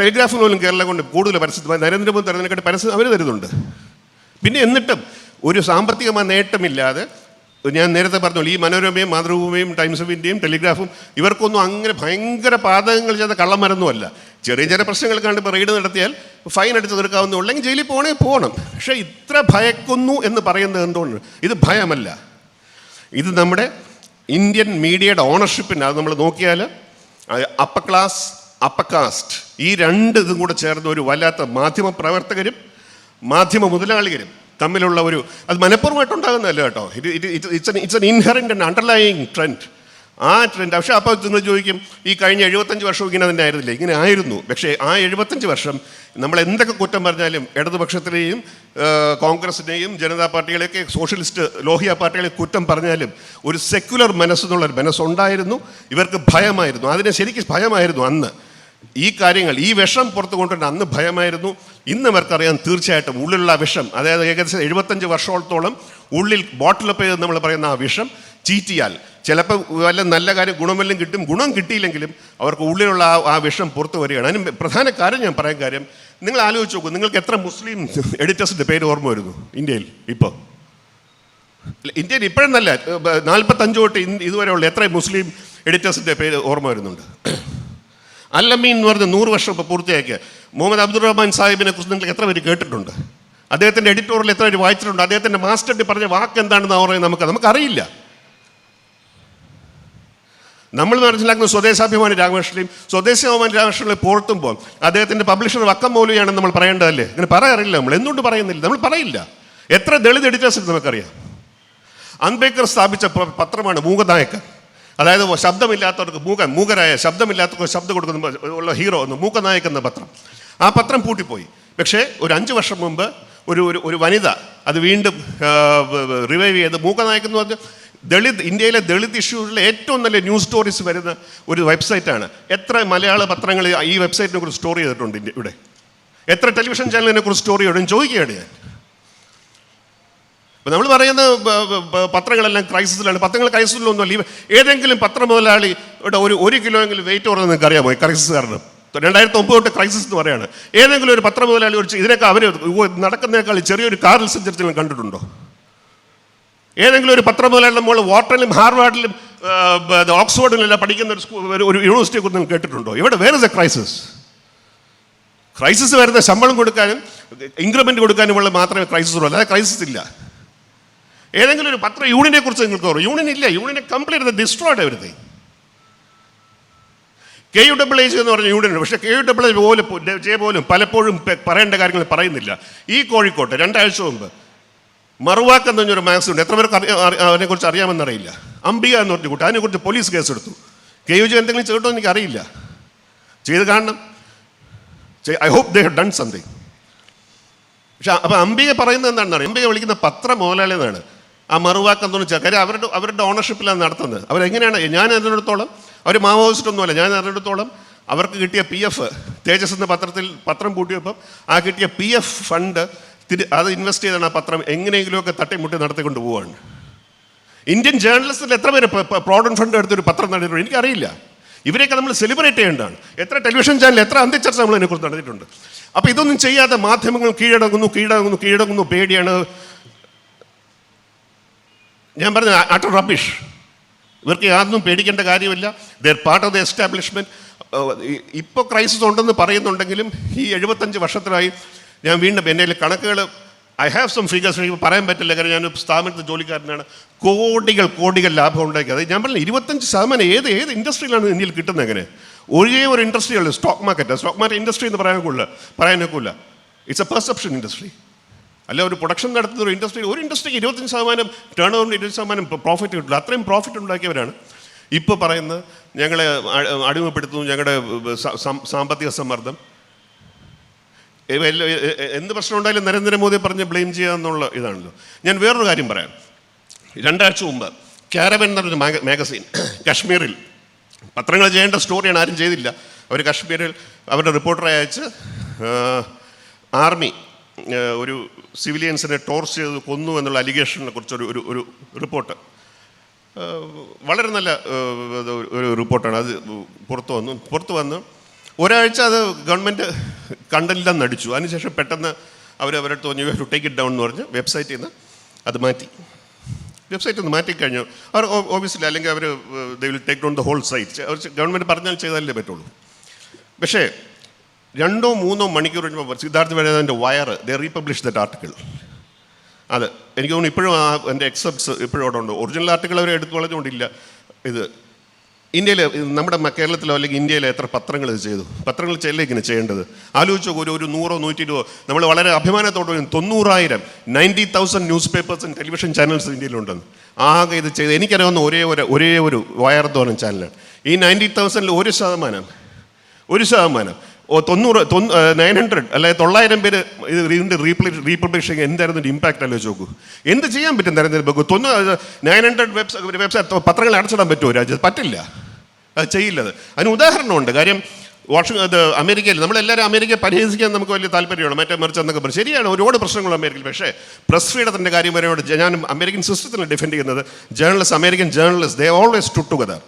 ടെലിഗ്രാഫിന് പോലും കേരള കൊണ്ട് കൂടുതൽ പരസ്യം നരേന്ദ്രമോദി തരുന്നതിനെക്കാട്ട് പരസ്യം അവർ തരുന്നുണ്ട്. പിന്നെ എന്നിട്ടും ഒരു സാമ്പത്തികമായ നേട്ടമില്ലാതെ ഞാൻ നേരത്തെ പറഞ്ഞോളൂ ഈ മനോരമയും മാതൃഭൂമിയും ടൈംസ് ഓഫ് ഇന്ത്യയും ടെലിഗ്രാഫും ഇവർക്കൊന്നും അങ്ങനെ ഭയങ്കര പാതകങ്ങൾ ചെയ്ത കള്ളമരൊന്നുമല്ല ചെറിയ ചെറിയ പ്രശ്നങ്ങൾ കണ്ട് റെയ്ഡ് നടത്തിയാൽ ഫൈൻ അടിച്ച് തീർക്കാവുന്നേ ഉള്ളെങ്കിൽ ജയിലിൽ പോകണേ പോകണം. പക്ഷേ ഇത്ര ഭയക്കുന്നു എന്ന് പറയുന്നത് എന്തുകൊണ്ട്? ഇത് ഭയമല്ല. ഇത് നമ്മുടെ ഇന്ത്യൻ മീഡിയയുടെ ഓണർഷിപ്പിന് അത് നമ്മൾ നോക്കിയാൽ അപ്പർ ക്ലാസ് അപ്പർ കാസ്റ്റ് ഈ രണ്ട് ഇതും കൂടെ ചേർന്ന ഒരു വല്ലാത്ത മാധ്യമ പ്രവർത്തകരും മാധ്യമ മുതലാളികരും തമ്മിലുള്ള ഒരു അത് മനഃപൂർവമായിട്ടുണ്ടാകുന്നതല്ല കേട്ടോ. It it it's it's an inherent and underlying trend ആ ട്രെൻഡ് പക്ഷേ അപ്പോൾ നിങ്ങൾ ചോദിക്കും ഈ കഴിഞ്ഞ എഴുപത്തഞ്ച് വർഷവും ഇങ്ങനെ തന്നെ ആയിരുന്നില്ല? ഇങ്ങനെ ആയിരുന്നു. പക്ഷേ ആ എഴുപത്തഞ്ച് വർഷം നമ്മൾ എന്തൊക്കെ കുറ്റം പറഞ്ഞാലും ഇടതുപക്ഷത്തിനെയും കോൺഗ്രസിനെയും ജനതാ പാർട്ടികളെയൊക്കെ സോഷ്യലിസ്റ്റ് ലോഹിയ പാർട്ടികളെ കുറ്റം പറഞ്ഞാലും ഒരു സെക്യുലർ മനസ്സെന്നുള്ളൊരു മനസ്സുണ്ടായിരുന്നു. ഇവർക്ക് ഭയമായിരുന്നു. അതിനെ ശരിക്കും ഭയമായിരുന്നു അന്ന്. ഈ കാര്യങ്ങൾ ഈ വിഷം പുറത്തു കൊണ്ടുവരുന്ന അന്ന് ഭയമായിരുന്നു. ഇന്ന് അവർക്കറിയാം തീർച്ചയായിട്ടും ഉള്ളിലുള്ള വിഷം അതായത് ഏകദേശം എഴുപത്തഞ്ച് വർഷത്തോളം ഉള്ളിൽ ബോട്ടിലപ്പ് ചെയ്ത് നമ്മൾ പറയുന്ന ആ വിഷം ചീറ്റിയാൽ. ചിലപ്പോൾ വല്ല നല്ല കാര്യം ഗുണമെല്ലാം കിട്ടും ഗുണം കിട്ടിയില്ലെങ്കിലും അവർക്ക് ഉള്ളിലുള്ള ആ ആ വിഷം പുറത്തു വരികയാണ്. അതിന് പ്രധാന കാര്യം ഞാൻ പറയാൻ കാര്യം നിങ്ങൾ ആലോചിച്ച് നോക്കൂ നിങ്ങൾക്ക് എത്ര മുസ്ലിം എഡിറ്റേഴ്സിന്റെ പേര് ഓർമ്മ വരുന്നു ഇന്ത്യയിൽ ഇപ്പോൾ ഇന്ത്യയിൽ ഇപ്പോഴെന്നല്ല നാൽപ്പത്തഞ്ച് തൊട്ട് ഇതുവരെയുള്ള എത്ര മുസ്ലിം എഡിറ്റേഴ്സിന്റെ പേര് ഓർമ്മ വരുന്നുണ്ട്. അല്ലമീൻ എന്ന് പറഞ്ഞ നൂറ് വർഷം ഇപ്പോൾ പൂർത്തിയാക്കിയ മുഹമ്മദ് അബ്ദുറഹ്മാൻ സാഹിബിനെ കുറിച്ച് നിങ്ങൾ എത്ര പേര് കേട്ടിട്ടുണ്ട്? അദ്ദേഹത്തിന്റെ എഡിറ്റോറിയൽ എത്ര പേര് വായിച്ചിട്ടുണ്ട്? അദ്ദേഹത്തിന്റെ മാസ്റ്റർ പറഞ്ഞ വാക്ക് എന്താണെന്ന് പറയുന്നത് നമുക്ക് നമുക്കറിയില്ല. നമ്മൾ മനസ്സിലാക്കുന്ന സ്വദേശാഭിമാനി രാമകൃഷ്ണനെയും സ്വദേശാഭിമാനി രാമകൃഷ്ണനെ പോർത്തുമ്പോൾ അദ്ദേഹത്തിന്റെ പബ്ലിഷർ വക്കം മൗലിയാണെന്ന് നമ്മൾ പറയേണ്ടതല്ലേ? അങ്ങനെ പറയാറില്ല നമ്മൾ. എന്തുകൊണ്ട് പറയുന്നില്ല? നമ്മൾ പറയില്ല. എത്ര ദളിത് എഡിറ്റേഴ്സ് നമുക്കറിയാം. അംബേദ്കർ സ്ഥാപിച്ച പത്രമാണ് മൂകനായകൻ അതായത് ശബ്ദമില്ലാത്തവർക്ക് മൂകൻ മൂകരായ ശബ്ദമില്ലാത്തവർക്ക് ശബ്ദം കൊടുക്കുന്ന ഉള്ള ഹീറോ എന്ന് മൂക്കനായക് എന്ന പത്രം. ആ പത്രം പൂട്ടിപ്പോയി. പക്ഷേ ഒരു അഞ്ച് വർഷം മുമ്പ് ഒരു ഒരു ഒരു വനിത അത് വീണ്ടും റിവൈവ് ചെയ്ത് മൂക്കനായക്കെന്ന് എന്ന് പറഞ്ഞ ദളിത് ഇന്ത്യയിലെ ദളിത് ഇഷ്യൂസിലെ ഏറ്റവും നല്ല ന്യൂസ് സ്റ്റോറീസ് വരുന്ന ഒരു വെബ്സൈറ്റാണ്. എത്ര മലയാള പത്രങ്ങൾ ഈ വെബ്സൈറ്റിനെ കുറിച്ച് സ്റ്റോറി ചെയ്തിട്ടുണ്ട് ഇവിടെ? എത്ര ടെലിവിഷൻ ചാനലിനെ കുറിച്ച് സ്റ്റോറി ഇടും ചോദിക്കുകയാണ് ഞാൻ. അപ്പം നമ്മൾ പറയുന്ന പത്രങ്ങളെല്ലാം ക്രൈസിസിലാണ്. പത്രങ്ങൾ ക്രൈസിസിലൊന്നുമല്ല. അല്ല ഏതെങ്കിലും പത്ര ഒരു ഒരു കിലോ എങ്കിലും വെയിറ്റ് കുറഞ്ഞ് നിങ്ങൾക്ക് അറിയാമോ? ക്രൈസിസ് കാരണം രണ്ടായിരത്തി ഒമ്പത് തൊട്ട് ക്രൈസിസ് എന്ന് പറയാണ് ഏതെങ്കിലും ഒരു പത്ര മുതലാളി ഒരു ചെ- ഇതിനൊക്കെ അവർ നടക്കുന്നതിനേക്കാൾ ചെറിയൊരു കാറിൽ സഞ്ചരിച്ചെങ്കിലും കണ്ടിട്ടുണ്ടോ? ഏതെങ്കിലും ഒരു പത്രം മുതലാളി നമ്മൾ വാട്ടറിലും ഹാർവാർഡിലും ഓക്സ്ഫോർഡിലെല്ലാം പഠിക്കുന്ന ഒരു സ്കൂൾ ഒരു- യൂണിവേഴ്സിറ്റിയെ കുറിച്ച് നിങ്ങൾ കേട്ടിട്ടുണ്ടോ? ഇവിടെ where is a crisis crisis വരുന്ന ശമ്പളം കൊടുക്കാനും ഇൻക്രിമെന്റ് കൊടുക്കാനുമുള്ള മാത്രമേ ക്രൈസിസ് ഉള്ളൂ. അല്ലാതെ ക്രൈസിസ് ഇല്ല. ഏതെങ്കിലും ഒരു പത്ര യൂണിയനെ കുറിച്ച് നിങ്ങൾക്ക് ഓർമ്മ? യൂണിയൻ ഇല്ല. യൂണിയനെ complete destroyed everything K U double H എന്ന് പറഞ്ഞ യൂണിയൻ പക്ഷേ കെ യു ഡബിൾ എച്ച് പോലും പോലും പലപ്പോഴും പറയേണ്ട കാര്യങ്ങൾ പറയുന്നില്ല. ഈ കോഴിക്കോട്ട് രണ്ടാഴ്ച മുമ്പ് മറുവാക്ക് എന്ന് പറഞ്ഞൊരു ഉണ്ട് എത്ര പേർക്ക് അറിയാം അതിനെക്കുറിച്ച് അറിയാമെന്നറിയില്ല. അംബിക എന്ന് പറഞ്ഞ കുട്ടി അതിനെക്കുറിച്ച് പോലീസ് കേസെടുത്തു കെ യു ജി എന്തെങ്കിലും ചെയ്തിട്ടോ എനിക്ക് അറിയില്ല ചെയ്ത് കാണണം. I hope they have done something പക്ഷെ അപ്പം അംബിക പറയുന്നത് എന്താണെന്ന് അറിയാം. അംബിക വിളിക്കുന്ന പത്ര എന്നാണ് ആ മറുവാക്ക് എന്ന് പറഞ്ഞാൽ കാര്യം അവരുടെ അവരുടെ ഓണർഷിപ്പിലാണ് നടത്തുന്നത്. അവരെങ്ങനെയാണ്? ഞാൻ അറിഞ്ഞിടത്തോളം അവർ മാവോയിസ്റ്റ് ഒന്നുമല്ല ഞാൻ അറിഞ്ഞിടത്തോളം അവർക്ക് കിട്ടിയ പി എഫ് തേജസ് എന്ന പത്രത്തിൽ പത്രം പൂട്ടിയപ്പം ആ കിട്ടിയ പി എഫ് ഫണ്ട് തിരി അത് ഇൻവെസ്റ്റ് ചെയ്താണ് ആ പത്രം എങ്ങനെയെങ്കിലുമൊക്കെ തട്ടിമുട്ടി നടത്തിക്കൊണ്ട് പോവാണ്. ഇന്ത്യൻ ജേർണലിസ്റ്റിൽ എത്ര പേര് പ്രോഡന്റ് ഫണ്ട് എടുത്തൊരു പത്രം നടത്തിയിട്ടുണ്ട്? എനിക്കറിയില്ല. ഇവരെയൊക്കെ നമ്മൾ സെലിബ്രേറ്റ് ചെയ്യേണ്ടതാണ്. എത്ര ടെലിവിഷൻ ചാനൽ എത്ര അന്ത്യചർച്ച നമ്മൾ ഇതിനെക്കുറിച്ച് നടത്തിയിട്ടുണ്ട്. അപ്പോൾ ഇതൊന്നും ചെയ്യാതെ മാധ്യമങ്ങൾ കീഴടങ്ങുന്നു കീഴടങ്ങുന്നു കീഴടങ്ങുന്നു പേടിയാണ്. ഞാൻ പറഞ്ഞ അട്ടർ റബിഷ് ഇവർക്ക് യാതൊന്നും പേടിക്കേണ്ട കാര്യമില്ല. They're part of the establishment ഇപ്പോൾ ക്രൈസിസ് ഉണ്ടെന്ന് പറയുന്നുണ്ടെങ്കിലും ഈ എഴുപത്തഞ്ച് വർഷത്തിലായി ഞാൻ വീണ്ടും എന്റെ കണക്കുകൾ ഐ ഹാവ് സം ഫിഗേഴ്സ് എനിക്ക് പറയാൻ പറ്റില്ല കാരണം ഞാൻ സ്ഥാപനത്തിൽ ജോലിക്കാരനാണ്. കോടികൾ കോടികൾ ലാഭം ഉണ്ടാക്കിയത് ഞാൻ പറഞ്ഞില്ല ഇരുപത്തഞ്ച് ശതമാനം ഏത് ഏത് ഇൻഡസ്ട്രിയിലാണ് ഇന്ത്യയിൽ കിട്ടുന്നത് എങ്ങനെ? ഒരേ ഒരു ഇൻഡസ്ട്രി ഉള്ളൂ stock market stock market industry എന്ന് പറയാൻ കൊള്ളില്ല പറയാനൊക്കില്ല ഇറ്റ്സ് എ പെർസെപ്ഷൻ ഇൻഡസ്ട്രി അല്ല ഒരു പ്രൊഡക്ഷൻ നടത്തുന്ന ഒരു ഇൻഡസ്ട്രി ഒരു ഇൻഡസ്ട്രിക്ക് ഇരുപത്തഞ്ച് ശതമാനം ടേൺ ഓവറിന് ഇരുപത് ശതമാനം പ്രോഫിറ്റ് കിട്ടില്ല അത്രയും പ്രോഫിറ്റ് ഉണ്ടാക്കിയവരാണ്. ഇപ്പോൾ പറയുന്നത് ഞങ്ങളെ അടിമപ്പെടുത്തുന്നു ഞങ്ങളുടെ സാമ്പത്തിക സമ്മർദ്ദം. എന്ത് പ്രശ്നം ഉണ്ടായാലും നരേന്ദ്രമോദി പറഞ്ഞ് ബ്ലെയിം ചെയ്യുക എന്നുള്ള ഇതാണല്ലോ. ഞാൻ വേറൊരു കാര്യം പറയാം. രണ്ടാഴ്ച മുമ്പ് കാരവൻ എന്ന് പറഞ്ഞ മാഗ- മാഗസീൻ കാശ്മീരിൽ പത്രങ്ങൾ ചെയ്യേണ്ട സ്റ്റോറിയാണ് ആരും ചെയ്തില്ല. അവർ കാശ്മീരിൽ അവരുടെ റിപ്പോർട്ടറെ അയച്ച് ആർമി ഒരു സിവിലിയൻസിനെ ടോർച്ച് ചെയ്ത് കൊന്നു എന്നുള്ള അലിഗേഷനെ കുറിച്ചൊരു ഒരു ഒരു റിപ്പോർട്ട്. വളരെ നല്ല ഒരു റിപ്പോർട്ടാണ്. അത് പുറത്തു വന്നു പുറത്തു വന്ന് ഒരാഴ്ച അത് ഗവൺമെന്റ് കണ്ടില്ലെന്ന് അടിച്ചു അതിനുശേഷം പെട്ടെന്ന് അവർ അവരുടെ തോന്നി ടു ടേക്ക് ഇറ്റ് ഡൗൺ എന്ന് പറഞ്ഞ് വെബ്സൈറ്റിൽ നിന്ന് അത് മാറ്റി. വെബ്സൈറ്റ് ഒന്ന് മാറ്റിക്കഴിഞ്ഞു അവർ ഓബിയസ്ലി അല്ലെങ്കിൽ അവർ they will take down the whole site our government പറഞ്ഞാൽ ചെയ്താലേ പറ്റുള്ളൂ. പക്ഷേ രണ്ടോ മൂന്നോ മണിക്കൂർ കഴിഞ്ഞപ്പോൾ Siddharth വേദാന്തിന്റെ Wire the republish that article അത് എനിക്ക് തോന്നുന്നു ഇപ്പോഴും ആ എന്റെ എക്സെപ്റ്റ്സ് ഇപ്പോഴും അവിടെ ഉണ്ട്. ഒറിജിനൽ ആർട്ടിക്കിൾ അവർ എടുത്തു കളഞ്ഞുകൊണ്ടില്ല. ഇത് ഇന്ത്യയിൽ നമ്മുടെ കേരളത്തിലോ അല്ലെങ്കിൽ ഇന്ത്യയിലെ എത്ര പത്രങ്ങൾ ഇത് ചെയ്തു? പത്രങ്ങൾ ചെയ്യലേ ഇങ്ങനെ ചെയ്യേണ്ടത്. ആലോചിച്ചു ഒരു ഒരു നൂറോ നൂറ്റി ഇരുപതോ നമ്മൾ വളരെ അഭിമാനത്തോടെ വരും തൊണ്ണൂറായിരം നയന്റി തൗസൻഡ് ന്യൂസ് പേപ്പേഴ്സും ടെലിവിഷൻ ചാനൽസും ഇന്ത്യയിലുണ്ടെന്ന്. ആകെ ഇത് ചെയ്ത് എനിക്കറിയാവുന്ന ഒരേ ഒരു ഒരേ ഒരു വയർദോനം ചാനലാണ്. ഈ നയന്റി തൗസൻഡിൽ ഒരു ശതമാനം ഒരു ശതമാനം തൊണ്ണൂറ് നയൻ ഹൺഡ്രഡ് അല്ലെ തൊള്ളായിരം പേര് ഇത് ഇതിന്റെ റീപ്ലേ ചെയ്യാൻ എന്തായിരുന്നു ഇമ്പാക്റ്റ് അല്ലേ നോക്കൂ എന്ത് ചെയ്യാൻ പറ്റും തെരഞ്ഞെടുപ്പ് തൊണ്ണൂറ് നയൻ ഹൺഡ്രഡ് വെബ്സൈറ്റ് വെബ്സൈറ്റ് പത്രങ്ങൾ അടച്ചിടാൻ പറ്റുമോ രാജ്യത്ത് പറ്റില്ല. അത് അതിന് ഉദാഹരണമുണ്ട്. കാര്യം വാഷിംഗ് അത് അമേരിക്കയിൽ നമ്മളെല്ലാവരും അമേരിക്കയെ പരിഹസിക്കാൻ നമുക്ക് വലിയ താല്പര്യമാണ് മറ്റേ മറിച്ച് എന്നൊക്കെ പറയും. ശരിയാണ് ഒരുപാട് പ്രശ്നങ്ങൾ അമേരിക്കയിൽ. പക്ഷേ പ്രസ് ഫ്രീഡത്തിന്റെ കാര്യം വരെയോട് ഞാൻ അമേരിക്കൻ സിസ്റ്റത്തിനെ ഡിഫെൻഡ് ചെയ്യുന്നത് journalist American journalist they always to together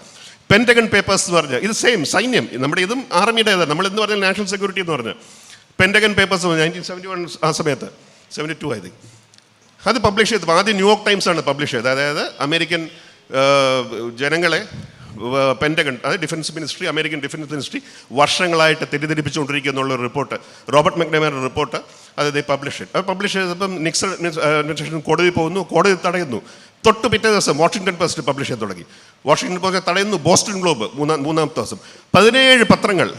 Pentagon papers എന്ന് പറഞ്ഞാൽ ഇത് സെയിം സൈന്യം. നമ്മുടെ ഇതും ആർമിയുടേതാണ് നമ്മൾ എന്ന് പറഞ്ഞാൽ നാഷണൽ സെക്യൂരിറ്റി എന്ന് പറഞ്ഞ്. Pentagon papers nineteen seventy one ആ സമയത്ത്. സെവന്റി ടു ആയത് അത് പബ്ലിഷ് ചെയ്തു ആദ്യം ന്യൂയോർക്ക് ടൈംസ് ആണ് പബ്ലിഷ് ചെയ്തത്. അതായത് അമേരിക്കൻ ജനങ്ങളെ പെന്റഗൺ അതായത് defence ministry American defence ministry വർഷങ്ങളായിട്ട് തെറ്റിദ്ധരിപ്പിച്ചുകൊണ്ടിരിക്കുന്നുള്ള റിപ്പോർട്ട് റോബർട്ട് മെക്നമേറുടെ റിപ്പോർട്ട് അത് ദേ പബ്ലിഷ് അത് പബ്ലിഷ് ചെയ്തപ്പം നിക്സൺ അഡ്മിനിസ്ട്രേഷൻ കോടതി പോകുന്നു കോടതി തടയുന്നു. തൊട്ട് പിറ്റേ ദിവസം വാഷിംഗ്ടൺ പോസ്റ്റ് പബ്ലിഷ് ചെയ്യാൻ തുടങ്ങി. വാഷിംഗ്ടൺ പോസ്റ്റ് തടയുന്നു ബോസ്റ്റൺ ഗ്ലോബ് മൂന്നാം മൂന്നാമത്തെ ദിവസം. പതിനേഴ് പത്രങ്ങൾ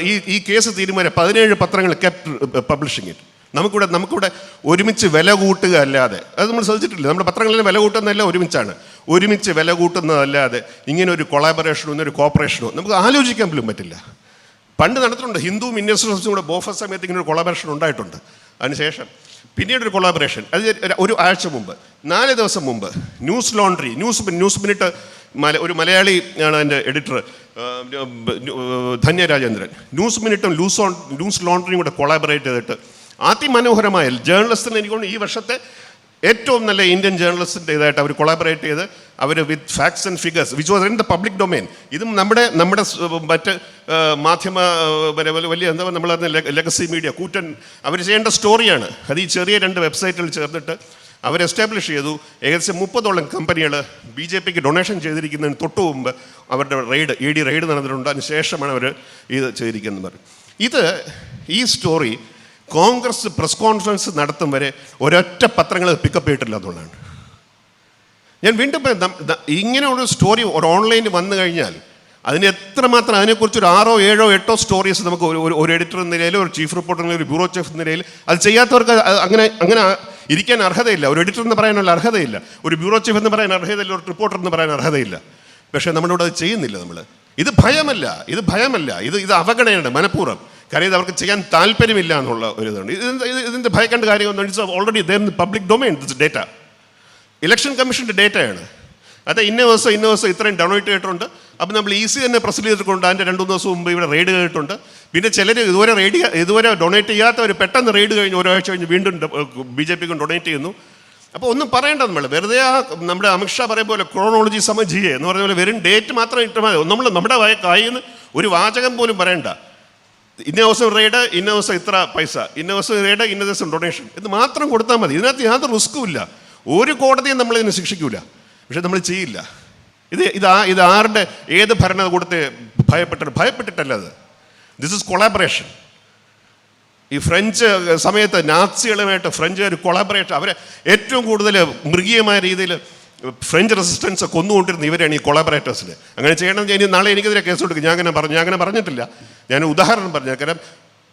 ഈ ഈ കേസ് തീരുമാനം പതിനേഴ് പത്രങ്ങൾ കെപ്റ്റ് പബ്ലിഷിങ് ഇറ്റ് നമുക്കിവിടെ നമുക്കിവിടെ ഒരുമിച്ച് വില കൂട്ടുക അല്ലാതെ അത് നമ്മൾ ശ്രദ്ധിച്ചിട്ടില്ല? നമ്മുടെ പത്രങ്ങളിൽ വില കൂട്ടുന്നതല്ല ഒരുമിച്ചാണ്. ഒരുമിച്ച് വില കൂട്ടുന്നതല്ലാതെ ഇങ്ങനെ ഒരു കൊളാബറേഷനോ ഒരു കോപ്പറേഷനോ നമുക്ക് ആലോചിക്കാൻ പോലും പറ്റില്ല. പണ്ട് നടത്തുന്നുണ്ട് ഹിന്ദു സോഷ്യലിസ്റ്റും കൂടെ ബോഫ സമയത്ത് ഇങ്ങനെ ഒരു കൊളാബറേഷൻ ഉണ്ടായിട്ടുണ്ട്. അതിനുശേഷം പിന്നീട് ഒരു കൊളാബറേഷൻ അത് ഒരു- ആഴ്ച മുമ്പ്. നാല് ദിവസം മുമ്പ് Newslaundry news news minute മല ഒരു മലയാളി ആണ് എന്റെ എഡിറ്റർ ധന്യരാജേന്ദ്രൻ ന്യൂസ് മിനിറ്റും ലൂസ് ന്യൂസ് ലോണ്ടറിയും കൂടെ കൊളാബറേറ്റ് ചെയ്തിട്ട് അതിമനോഹരമായ ജേർണലിസ്റ്റിന് എനിക്ക് ഈ വർഷത്തെ ഏറ്റവും നല്ല ഇന്ത്യൻ ജേർണലിസ്റ്റിന്റെ ഇതായിട്ട് അവർ കൊളാബറേറ്റ് ചെയ്ത് അവർ with facts and figures which was in the public domain ഇതും നമ്മുടെ നമ്മുടെ മറ്റ് മാധ്യമ വലിയ- എന്താ നമ്മൾ ലെഗസി മീഡിയ കൂറ്റൻ അവർ ചെയ്യേണ്ട സ്റ്റോറിയാണ് അത് ഈ ചെറിയ രണ്ട് വെബ്സൈറ്റിൽ ചേർന്നിട്ട് അവർ എസ്റ്റാബ്ലിഷ് ചെയ്തു. ഏകദേശം മുപ്പതോളം കമ്പനികൾ ബി ജെ പിക്ക് ഡൊണേഷൻ ചെയ്തിരിക്കുന്നതിന് തൊട്ട് മുമ്പ് അവരുടെ റെയ്ഡ് ഇ ഡി റെയ്ഡ് നടന്നിട്ടുണ്ട്. അതിന് ശേഷമാണ് അവർ ഇത് ചെയ്തിരിക്കുന്നത്. ഇത് ഈ സ്റ്റോറി കോൺഗ്രസ് പ്രസ് കോൺഫറൻസ് നടത്തും വരെ ഒരൊറ്റ പത്രങ്ങൾ പിക്കപ്പ് ചെയ്തിട്ടില്ല എന്നുള്ളതാണ്. ഞാൻ വീണ്ടും ഇങ്ങനെയുള്ള സ്റ്റോറി ഒരു ഓൺലൈനിൽ വന്നു കഴിഞ്ഞാൽ അതിന് എത്രമാത്രം അതിനെക്കുറിച്ച് ഒരു ആറോ ഏഴോ എട്ടോ സ്റ്റോറീസ് നമുക്ക് ഒരു- ഒരു എഡിറ്റർ എന്ന നിലയിൽ ഒരു ചീഫ് റിപ്പോർട്ടർ എന്ന ഒരു ബ്യൂറോ ചീഫ് എന്ന നിലയിൽ അത് ചെയ്യാത്തവർക്ക് അങ്ങനെ അങ്ങനെ ഇരിക്കാൻ അർഹതയില്ല. ഒരു എഡിറ്റർ എന്ന് പറയാനുള്ള അർഹതയില്ല. ഒരു ബ്യൂറോ ചീഫ് എന്ന് പറയാൻ അർഹതയില്ല. ഒരു റിപ്പോർട്ടർ എന്ന് പറയാൻ അർഹതയില്ല. പക്ഷേ നമ്മളിവിടെ അത് ചെയ്യുന്നില്ല നമ്മൾ ഇത് ഭയമല്ല. ഇത് ഭയമല്ല. ഇത് ഇത് അവഗണനയാണ് മനഃപൂർവം. കാര്യം അവർക്ക് ചെയ്യാൻ താല്പര്യമില്ല എന്നുള്ള ഒരു ഇതുണ്ട്. ഇത് ഇത് ഇതിന്റെ ഭയക്കേണ്ട കാര്യം it's already public domain data election കമ്മീഷന്റെ ഡേറ്റയാണ് അത് ഇന്ന ദിവസം ഇന്ന ദിവസം ഇത്രയും ഡൗൺലോഡ് ചെയ്തിട്ടുണ്ട്. അപ്പം നമ്മൾ ഈസി തന്നെ പ്രസ് ചെയ്തിട്ടുണ്ട് അതിന്റെ രണ്ട് ദിവസം മുമ്പ് ഇവിടെ റെയ്ഡ് ചെയ്തിട്ടുണ്ട് പിന്നെ ചിലർ ഇതുവരെ റെയ്ഡ് ഇതുവരെ ഡൊണേറ്റ് ചെയ്യാത്തവർ പെട്ടെന്ന് റെയ്ഡ് കഴിഞ്ഞ് ഒരാഴ്ച കഴിഞ്ഞ് വീണ്ടും ബി ജെ പിക്കും ഡൊണേറ്റ് ചെയ്യുന്നു. അപ്പോൾ ഒന്നും പറയേണ്ട നമ്മൾ വെറുതെ ആ നമ്മുടെ അമിത്ഷാ പറയും പോലെ ക്രോണോളജി സമജിയെ എന്ന് പറഞ്ഞ പോലെ വെറും ഡേറ്റ് മാത്രം ഇട്ട് മതി. നമ്മൾ നമ്മുടെ കയ്യിൽ നിന്ന് ഒരു വാചകം പോലും പറയണ്ട. ഇന്ന ദിവസം റേഡ് ഇന്ന ദിവസം ഇത്ര പൈസ ഇന്ന ദിവസം റേഡ് ഇന്ന ദിവസം ഡൊണേഷൻ ഇത് മാത്രം കൊടുത്താൽ മതി. ഇതിനകത്ത് യാതൊരു റിസ്ക്കും ഇല്ല. ഒരു കോടതിയും നമ്മളിതിനെ ശിക്ഷിക്കൂല. പക്ഷെ നമ്മൾ ചെയ്യില്ല. ഇത് ഇത് ആ ഇത് ആരുടെ ഏത് ഭരണകൂടത്തെ ഭയപ്പെട്ടിട്ട് ഭയപ്പെട്ടിട്ടല്ല അത്. ദിസ് ഇസ് കൊളാബറേഷൻ ഈ ഫ്രഞ്ച് സമയത്ത് നാസികളുമായിട്ട് ഫ്രഞ്ചുകാർ കൊളാബറേഷൻ അവരെ ഏറ്റവും കൂടുതൽ മൃഗീയമായ രീതിയിൽ ഫ്രഞ്ച് റെസിസ്റ്റൻസ് കൊന്നുകൊണ്ടിരുന്ന ഇവരാണ് ഈ കൊളാബറേറ്റേഴ്സിൽ അങ്ങനെ ചെയ്യണം ഇനി നാളെ എനിക്കെതിരെ കേസ് കൊടുക്കും. ഞാൻ അങ്ങനെ പറഞ്ഞു ഞാൻ അങ്ങനെ പറഞ്ഞിട്ടില്ല. ഞാൻ ഉദാഹരണം പറഞ്ഞു. കാരണം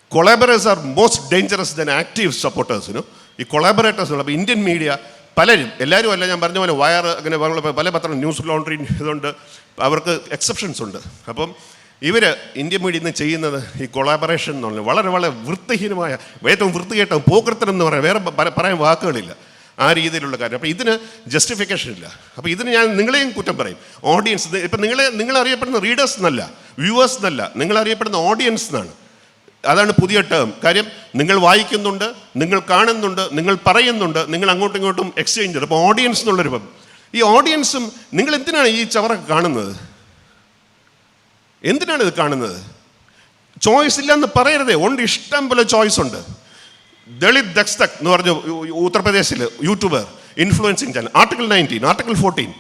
collaborators are most dangerous than active സപ്പോർട്ടേഴ്സിനും ഈ കൊളാബറേറ്റേഴ്സിനും അപ്പോൾ ഇന്ത്യൻ മീഡിയ പലരും എല്ലാവരും അല്ല ഞാൻ പറഞ്ഞ പോലെ വയർ അങ്ങനെ പല- പത്രം ന്യൂസ് ലോണ്ടറി ഇതുണ്ട് അവർക്ക് എക്സെപ്ഷൻസ് ഉണ്ട്. അപ്പം ഇവർ ഇന്ത്യൻ മീഡിയ ഇന്ന് ചെയ്യുന്നത് ഈ കൊളാബറേഷൻ എന്ന് പറഞ്ഞാൽ വളരെ വളരെ വൃത്തിഹീനമായ ഏറ്റവും വൃത്തികേട്ട പോക്കൃത്തരം എന്ന് പറയാം. വേറെ പറയാൻ വാക്കുകളില്ല. ആ രീതിയിലുള്ള കാര്യം. അപ്പോൾ ഇതിന് ജസ്റ്റിഫിക്കേഷൻ ഇല്ല. അപ്പോൾ ഇതിന് ഞാൻ നിങ്ങളെയും കുറ്റം പറയും. ഓഡിയൻസ് ഇപ്പം നിങ്ങളെ നിങ്ങൾ അറിയപ്പെടുന്ന റീഡേഴ്സ് എന്നല്ല വ്യൂവേഴ്സ് എന്നല്ല നിങ്ങൾ അറിയപ്പെടുന്ന ഓഡിയൻസ് എന്നാണ്. അതാണ് പുതിയ ടേം കാര്യം നിങ്ങൾ വായിക്കുന്നുണ്ട് നിങ്ങൾ കാണുന്നുണ്ട് നിങ്ങൾ പറയുന്നുണ്ട് നിങ്ങൾ അങ്ങോട്ടും ഇങ്ങോട്ടും എക്സ്ചേഞ്ച് അപ്പോൾ ഓഡിയൻസ് എന്നുള്ളൊരു പദം. ഈ ഓഡിയൻസും നിങ്ങൾ എന്തിനാണ് ഈ ചവറൊക്കെ കാണുന്നത്? എന്തിനാണ് ഇത് കാണുന്നത്? ചോയ്സ് ഇല്ലെന്ന് പറയരുതേ. ഉണ്ട് ഇഷ്ടം പോലെ ചോയ്സ് ഉണ്ട്. ദളിത് ദക്സ്തക് എന്ന് പറഞ്ഞു ഉത്തർപ്രദേശിൽ YouTuber influencing channel article nineteen article fourteen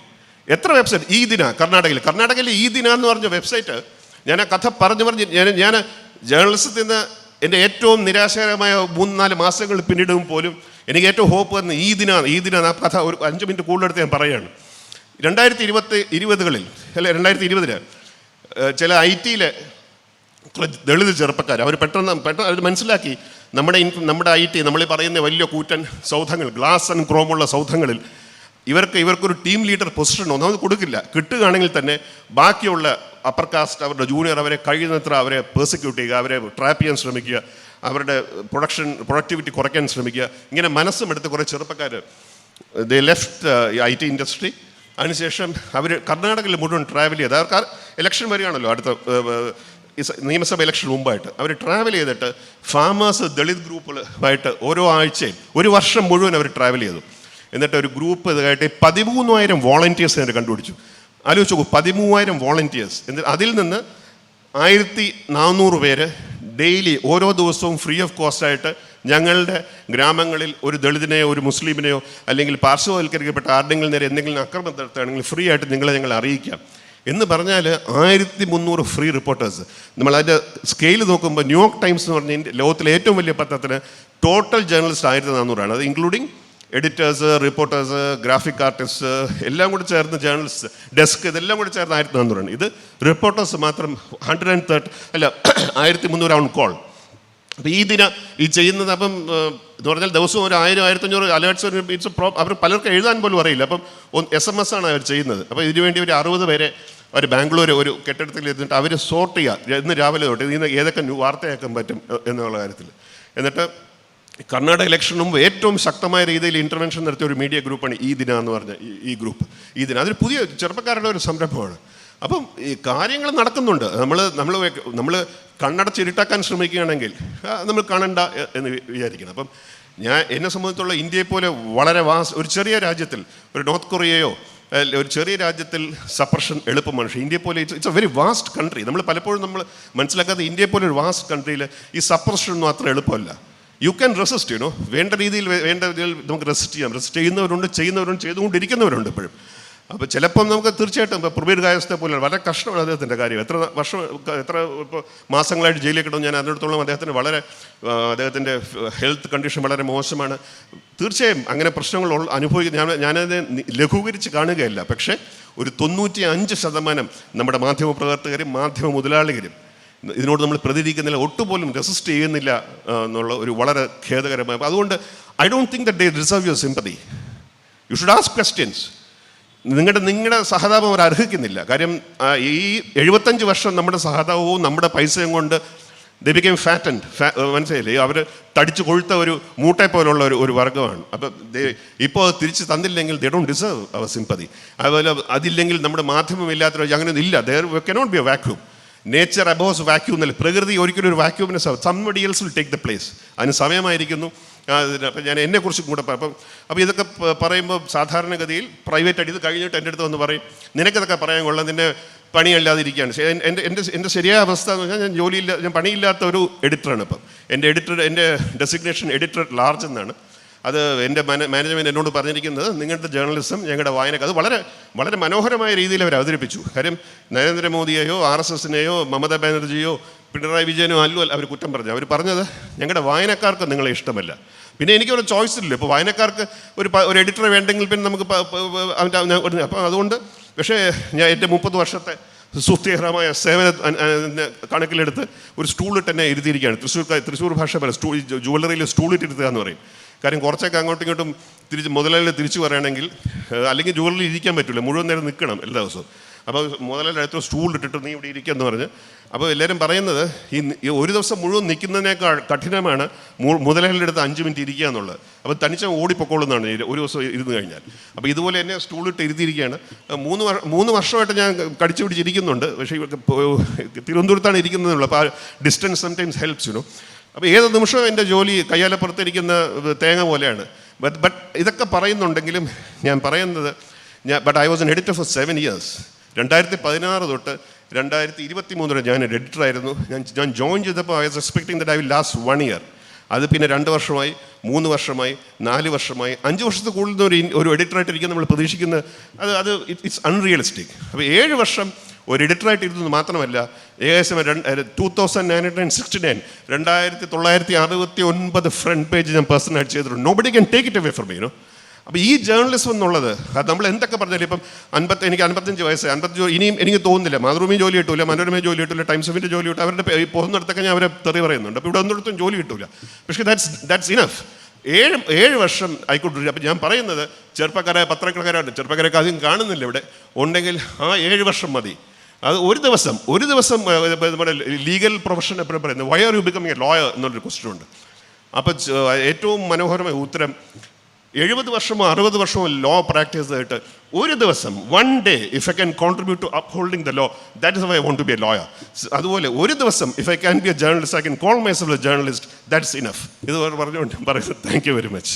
എത്ര വെബ്സൈറ്റ് ഈ ദിന കർണാടകയിൽ കർണാടകയിൽ ഈ ദിന എന്ന് പറഞ്ഞ വെബ്സൈറ്റ് ഞാൻ ആ കഥ പറഞ്ഞു പറഞ്ഞ് ഞാൻ ഞാൻ ജേർണലിസത്തിൽ നിന്ന് എന്റെ ഏറ്റവും നിരാശകരമായ മൂന്ന് നാല് മാസങ്ങൾ പിന്നിടും പോലും എനിക്ക് ഏറ്റവും ഹോപ്പ് വന്ന് ഈ ദിന ഈ ദിന ആ കഥ ഒരു അഞ്ച് മിനിറ്റ് കൂടുതലെടുത്ത് ഞാൻ പറയുകയാണ്. രണ്ടായിരത്തി ഇരുപത്തി ഇരുപതുകളിൽ അല്ലെ രണ്ടായിരത്തി ഇരുപതിൽ ചില ഐ ടിയിലെ ദളിത് ചെറുപ്പക്കാർ അവർ പെട്ടെന്ന് പെട്ടെന്ന് അവർ മനസ്സിലാക്കി നമ്മുടെ നമ്മുടെ ഐ ടി നമ്മൾ പറയുന്ന വലിയ കൂറ്റൻ സൗധങ്ങൾ ഗ്ലാസ് ആൻഡ് ക്രോമുള്ള സൗധങ്ങളിൽ ഇവർക്ക് ഇവർക്കൊരു ടീം ലീഡർ പൊസിഷൻ ഒന്നും കൊടുക്കില്ല. കിട്ടുകയാണെങ്കിൽ തന്നെ ബാക്കിയുള്ള അപ്പർ കാസ്റ്റ് അവരുടെ ജൂനിയർ അവരെ കഴിയുന്നത്ര അവരെ പേഴ്സിക്യൂട്ട് ചെയ്യുക അവരെ ട്രാപ്പ് ചെയ്യാൻ ശ്രമിക്കുക അവരുടെ പ്രൊഡക്ഷൻ പ്രൊഡക്ടിവിറ്റി കുറയ്ക്കാൻ ശ്രമിക്കുക. ഇങ്ങനെ മനസ്സും എടുത്ത് കുറേ ചെറുപ്പക്കാർ the left I T industry അതിനുശേഷം അവർ കർണാടകയിൽ മുഴുവൻ ട്രാവൽ ചെയ്ത് അവർക്ക് ഇലക്ഷൻ വരികയാണല്ലോ അടുത്ത നിയമസഭ ഇലക്ഷൻ മുമ്പായിട്ട് അവർ ട്രാവൽ ചെയ്തിട്ട് ഫാമേഴ്സ് ദളിത് ഗ്രൂപ്പുകളുമായിട്ട് ഓരോ ആഴ്ചയും ഒരു വർഷം മുഴുവൻ അവർ ട്രാവൽ ചെയ്തു. എന്നിട്ട് ഒരു ഗ്രൂപ്പ് ഇതായിട്ട് പതിമൂന്നായിരം വോളണ്ടിയേഴ്സ് അവർ കണ്ടുപിടിച്ചു. ആലോചിച്ച് നോക്കൂ പതിമൂവായിരം വോളണ്ടിയേഴ്സ് എന്നിട്ട് അതിൽ നിന്ന് ആയിരത്തി നാനൂറ് പേര് ഡെയിലി ഓരോ ദിവസവും ഫ്രീ ഓഫ് കോസ്റ്റ് ആയിട്ട് ഞങ്ങളുടെ ഗ്രാമങ്ങളിൽ ഒരു ദളിതിനെയോ ഒരു മുസ്ലിമിനെയോ അല്ലെങ്കിൽ പാർശ്വവൽക്കരിക്കപ്പെട്ട ആരുടെങ്കിലും നേരെ എന്തെങ്കിലും അക്രമം നടത്തുകയാണെങ്കിൽ ഫ്രീ ആയിട്ട് നിങ്ങളെ ഞങ്ങൾ അറിയിക്കാം എന്ന് പറഞ്ഞാൽ ആയിരത്തി മുന്നൂറ് ഫ്രീ റിപ്പോർട്ടേഴ്സ് നമ്മൾ അതിന്റെ സ്കെയിൽ നോക്കുമ്പോൾ ന്യൂയോർക്ക് ടൈംസ് എന്ന് പറഞ്ഞ ലോകത്തിലെ ഏറ്റവും വലിയ പത്രത്തിന് ടോട്ടൽ ജേർണലിസ്റ്റ് ആയിരത്തി നാനൂറാണ് അത് including editors reporters graphic artist എല്ലാം കൂടി ചേർന്ന് ജേർണലിസ്റ്റ് ഡെസ്ക് ഇതെല്ലാം കൂടി ചേർന്ന് ആയിരത്തി നാനൂറാണ് ഇത് റിപ്പോർട്ടേഴ്സ് മാത്രം ഹൺഡ്രഡ് ആൻഡ് തേർട്ടി അല്ല ആയിരത്തി മുന്നൂറ് ഓൺ കോൾ അപ്പോൾ ഈ ദിന ഈ ചെയ്യുന്നത് അപ്പം എന്ന് പറഞ്ഞാൽ ദിവസവും ഒരു ആയിരം ആയിരത്തഞ്ഞൂറ് അലേർട്സ് ഇറ്റ്സ് പ്രോ അവർ പലർക്കും എഴുതാൻ പോലും അറിയില്ല. അപ്പം എസ് എം എസ് ആണ് അവർ ചെയ്യുന്നത്. അപ്പോൾ ഇതിന് വേണ്ടി ഒരു അറുപത് പേരെ അവർ ബാംഗ്ലൂർ ഒരു കെട്ടിടത്തിൽ ഇരുന്നിട്ട് അവർ സോർട്ട് ചെയ്യുക ഇന്ന് രാവിലെ തൊട്ട് ഇന്ന് ഏതൊക്കെ വാർത്തയാക്കാൻ പറ്റും എന്നുള്ള കാര്യത്തിൽ. എന്നിട്ട് കർണാടക ഇലക്ഷൻ മുമ്പ് ഏറ്റവും ശക്തമായ രീതിയിൽ ഇന്റർവെൻഷൻ നടത്തിയ ഒരു മീഡിയ ഗ്രൂപ്പാണ് ഈ ദിന എന്ന് പറഞ്ഞ ഈ ഗ്രൂപ്പ് ഈ ദിന അതൊരു പുതിയ ചെറുപ്പക്കാരുടെ ഒരു സംരംഭമാണ്. അപ്പം ഈ കാര്യങ്ങൾ നടക്കുന്നുണ്ട്. നമ്മൾ നമ്മൾ നമ്മൾ കണ്ണടച്ചിരുട്ടാക്കാൻ ശ്രമിക്കുകയാണെങ്കിൽ നമ്മൾ കാണണ്ട എന്ന് വിചാരിക്കണം. അപ്പം ഞാൻ എന്നെ സംബന്ധിച്ചുള്ള ഇന്ത്യയെ പോലെ വളരെ വാസ് ഒരു ചെറിയ രാജ്യത്തിൽ ഒരു നോർത്ത് കൊറിയയോ ഒരു ചെറിയ രാജ്യത്തിൽ സപ്രഷൻ എളുപ്പമാണ് പക്ഷേ ഇന്ത്യയെ പോലെ it's a very vast country. നമ്മൾ പലപ്പോഴും നമ്മൾ മനസ്സിലാക്കാത്ത ഇന്ത്യയെ പോലെ ഒരു വാസ്റ്റ് കൺട്രിയിൽ ഈ സപ്രഷൻ അത്ര എളുപ്പമല്ല. യു ക്യാൻ റെസിസ്റ്റ് യുനോ വേണ്ട രീതിയിൽ വേണ്ട രീതിയിൽ നമുക്ക് റെസിസ്റ്റ് ചെയ്യാം. റെസിസ്റ്റ് ചെയ്യുന്നവരുണ്ട് ചെയ്യുന്നവരുണ്ട് ചെയ്തുകൊണ്ടിരിക്കുന്നവരുണ്ട് ഇപ്പോഴും. അപ്പോൾ ചിലപ്പം നമുക്ക് തീർച്ചയായിട്ടും ഇപ്പോൾ പ്രബീർ ഗായസ്ഥ പോലെ വളരെ കഷ്ടമാണ് അദ്ദേഹത്തിന്റെ കാര്യം. എത്ര വർഷം എത്ര ഇപ്പോൾ മാസങ്ങളായിട്ട് ജയിലിൽ കിട്ടും ഞാൻ അതിനടുത്തോളം അദ്ദേഹത്തിന് വളരെ അദ്ദേഹത്തിന്റെ ഹെൽത്ത് കണ്ടീഷൻ വളരെ മോശമാണ്. തീർച്ചയായും അങ്ങനെ പ്രശ്നങ്ങൾ അനുഭവിക്കുന്ന ഞാൻ ഞാനത് ലഘൂകരിച്ച് കാണുകയല്ല. പക്ഷേ ഒരു തൊണ്ണൂറ്റി അഞ്ച് ശതമാനം നമ്മുടെ മാധ്യമ പ്രവർത്തകരും മാധ്യമ മുതലാളികരും ഇതിനോട് നമ്മൾ പ്രതികരിക്കുന്നില്ല ഒട്ടുപോലും റെസിസ്റ്റ് ചെയ്യുന്നില്ല എന്നുള്ള ഒരു വളരെ ഖേദകരമായ അതുകൊണ്ട് I don't think that they reserve your sympathy you should ask questions നിങ്ങളുടെ നിങ്ങളുടെ സഹതാപം അവർ അർഹിക്കുന്നില്ല. കാര്യം ഈ എഴുപത്തഞ്ച് വർഷം നമ്മുടെ സഹതാപവും നമ്മുടെ പൈസയും കൊണ്ട് ദ ബിക്കെയിം ഫാറ്റ് മനസ്സിലായില്ലേ? അവർ തടിച്ചു കൊഴുത്ത ഒരു മൂട്ടെ പോലുള്ള ഒരു ഒരു വർഗമാണ്. അപ്പം ഇപ്പോൾ തിരിച്ച് തന്നില്ലെങ്കിൽ they don't deserve our sympathy അതുപോലെ അതില്ലെങ്കിൽ നമ്മുടെ മാധ്യമം മാധ്യമമില്ലാത്ത അങ്ങനെ ഇല്ല. There cannot be a vacuum nature abhors vacuum എന്നല്ല. പ്രകൃതി ഒരിക്കലും ഒരു വാക്യൂമിന് somebody else will take the place അതിന് സമയമായിരിക്കുന്നു. അപ്പം ഞാൻ എന്നെക്കുറിച്ച് കൂടെ അപ്പം അപ്പോൾ ഇതൊക്കെ പറയുമ്പോൾ സാധാരണഗതിയിൽ പ്രൈവറ്റ് ആയിട്ട് ഇത് കഴിഞ്ഞിട്ട് എന്റെ അടുത്ത് വന്ന് പറയും. നിനക്കിതൊക്കെ പറയാൻ കൊള്ളാം. നിന്നെ പണിയല്ലാതിരിക്കുകയാണ്. എന്റെ എന്റെ എന്റെ ശരിയായ അവസ്ഥ എന്ന് പറഞ്ഞാൽ ഞാൻ ജോലിയില്ല ഞാൻ പണിയില്ലാത്ത ഒരു എഡിറ്ററാണ് ഇപ്പം. എന്റെ എഡിറ്റർ എന്റെ ഡെസിഗ്നേഷൻ എഡിറ്റർ ലാർജ് എന്നാണ്. അത് എന്റെ മാനേജ്മെന്റ് എന്നോട് പറഞ്ഞിരിക്കുന്നത് നിങ്ങളുടെ ജേർണലിസം ഞങ്ങളുടെ വായനക്ക് അത് വളരെ വളരെ മനോഹരമായ രീതിയിൽ അവർ അവതരിപ്പിച്ചു. കാര്യം നരേന്ദ്രമോദിയെയോ ആർ എസ് എസിനെയോ മമതാ ബാനർജിയോ പിണറായി വിജയനും അല്ലോ അവർ കുറ്റം പറഞ്ഞു. അവർ പറഞ്ഞത് ഞങ്ങളുടെ വായനക്കാർക്ക് നിങ്ങളെ ഇഷ്ടമല്ല. പിന്നെ എനിക്ക് ഒരു ചോയ്സ് ഇല്ല. ഇപ്പോൾ വായനക്കാർക്ക് ഒരു ഒരു എഡിറ്റർ വേണ്ടെങ്കിൽ പിന്നെ നമുക്ക് അവന്റെ അപ്പം അതുകൊണ്ട് പക്ഷേ ഞാൻ എന്റെ മുപ്പത് വർഷത്തെ സുസ്ഥിരമായ സേവന കണക്കിലെടുത്ത് ഒരു സ്റ്റൂളിട്ട് തന്നെ എഴുതിയിരിക്കുകയാണ് തൃശ്ശൂർ തൃശ്ശൂർ ഭാഷ പോലെ സ്റ്റൂ ജുവല്ലറിയിൽ സ്റ്റൂളിട്ടിരുത്തുക എന്ന് പറയും. കാര്യം കുറച്ചൊക്കെ അങ്ങോട്ടും ഇങ്ങോട്ടും തിരിച്ച് മുതലാളി തിരിച്ചു പറയുകയാണെങ്കിൽ അല്ലെങ്കിൽ ജുവലറിയിൽ ഇരിക്കാൻ പറ്റില്ല മുഴുവൻ നേരം നിൽക്കണം എല്ലാ ദിവസവും. അപ്പോൾ മുതലാളി അടുത്ത് സ്റ്റൂളിട്ടിട്ട് നീ ഇവിടെ ഇരിക്കുക എന്ന് പറഞ്ഞ് അപ്പോൾ എല്ലാവരും പറയുന്നത് ഈ ഒരു ദിവസം മുഴുവൻ നിൽക്കുന്നതിനേക്കാൾ കഠിനമാണ് മുതലാളിയുടെ അടുത്ത് അഞ്ച് മിനിറ്റ് ഇരിക്കുക എന്നുള്ളത്. അപ്പോൾ തനിച്ച ഓടിപ്പൊക്കോളുന്നതാണ് ഒരു ദിവസം ഇരുന്ന് കഴിഞ്ഞാൽ. അപ്പോൾ ഇതുപോലെ തന്നെ സ്റ്റൂളിട്ട് ഇരുത്തിയിരിക്കുകയാണ്. മൂന്ന് മൂന്ന് വർഷമായിട്ട് ഞാൻ കടിച്ചു പിടിച്ചിരിക്കുന്നുണ്ട്. പക്ഷേ തിരുവനന്തപുരത്താണ് ഇരിക്കുന്നതെന്നുള്ളൂ അപ്പോൾ ആ ഡിസ്റ്റൻസ് സംടൈംസ് ഹെൽപ്സ് യുനോ അപ്പോൾ ഏത് നിമിഷവും എന്റെ ജോലി കയ്യാലപ്പുറത്തിരിക്കുന്ന തേങ്ങ പോലെയാണ്. ബട്ട് ബട്ട് ഇതൊക്കെ പറയുന്നുണ്ടെങ്കിലും ഞാൻ പറയുന്നത് ഞാൻ but I was an editor for seven years രണ്ടായിരത്തി പതിനാറ് തൊട്ട് രണ്ടായിരത്തി ഇരുപത്തി മൂന്ന് വരെ ഞാൻ എഡിറ്റർ ആയിരുന്നു. ഞാൻ ഞാൻ ജോയിൻ ചെയ്തപ്പോൾ I was expecting I will last one year അത് പിന്നെ രണ്ട് വർഷമായി മൂന്ന് വർഷമായി നാല് വർഷമായി അഞ്ച് വർഷത്തിൽ കൂടുതൽ ഒരു ഒരു എഡിറ്ററായിട്ട് ഇരിക്കാൻ നമ്മൾ പ്രതീക്ഷിക്കുന്ന അത് അത് ഇറ്റ്സ് അൺറിയലിസ്റ്റിക് അപ്പോൾ ഏഴ് വർഷം ഒരു എഡിറ്ററായിട്ട് ഇരുന്നത് മാത്രമല്ല ഏകദേശം two thousand nine hundred sixty nine രണ്ടായിരത്തി തൊള്ളായിരത്തി അറുപത്തി ഒൻപത് ഫ്രണ്ട് പേജ് ഞാൻ പേഴ്സണലായിട്ട് ചെയ്തിട്ടുണ്ട്. Nobody can take it away from you know അപ്പോൾ ഈ ജേർണലിസം എന്നുള്ളത് അത് നമ്മൾ എന്തൊക്കെ പറഞ്ഞാലും ഇപ്പം അൻപത്തി എനിക്ക് അൻപത്തഞ്ച് വയസ്സ് അൻപത്തഞ്ച് ഇനിയും എനിക്ക് തോന്നുന്നില്ല. മാതൃഭൂമി ജോലി കിട്ടില്ല മനോരമ ജോലി കിട്ടില്ല ടൈംസ് ഓഫിന്റെ ജോലി കിട്ടും അവരുടെ പോകുന്നിടത്തൊക്കെ ഞാൻ അവരെ തെറി പറയുന്നുണ്ട്. അപ്പോൾ ഇവിടെ ഒന്നിടത്തും ജോലി കിട്ടില്ല പക്ഷേ ദാറ്റ്സ് ദാറ്റ്സ് ഇനഫ് ഏഴ് ഏഴ് വർഷം ആയിക്കോട്ടെ. അപ്പം ഞാൻ പറയുന്നത് ചെറുപ്പക്കാരായ പത്രക്കാരാണ് ചെറുപ്പക്കാരൊക്കെ അധികം കാണുന്നില്ല ഇവിടെ. ഉണ്ടെങ്കിൽ ആ ഏഴ് വർഷം മതി. അത് ഒരു ദിവസം ഒരു ദിവസം നമ്മുടെ ലീഗൽ പ്രൊഫഷൻ എപ്പോഴും പറയുന്നത് why are you becoming a lawyer എന്നുള്ളൊരു ക്വസ്റ്റ്യൻ ഉണ്ട്. അപ്പോൾ ഏറ്റവും മനോഹരമായ ഉത്തരം എഴുപത് വർഷമോ അറുപത് വർഷമോ ലോ പ്രാക്ടീസ് ചെയ്തിട്ട് ഒരു ദിവസം one day if I can contribute to upholding the law that is I want to be a lawyer അതുപോലെ ഒരു ദിവസം if I can be a journalist I can call myself a journalist that's enough ഇത് പറഞ്ഞുകൊണ്ട് പറയുന്നത് thank you very much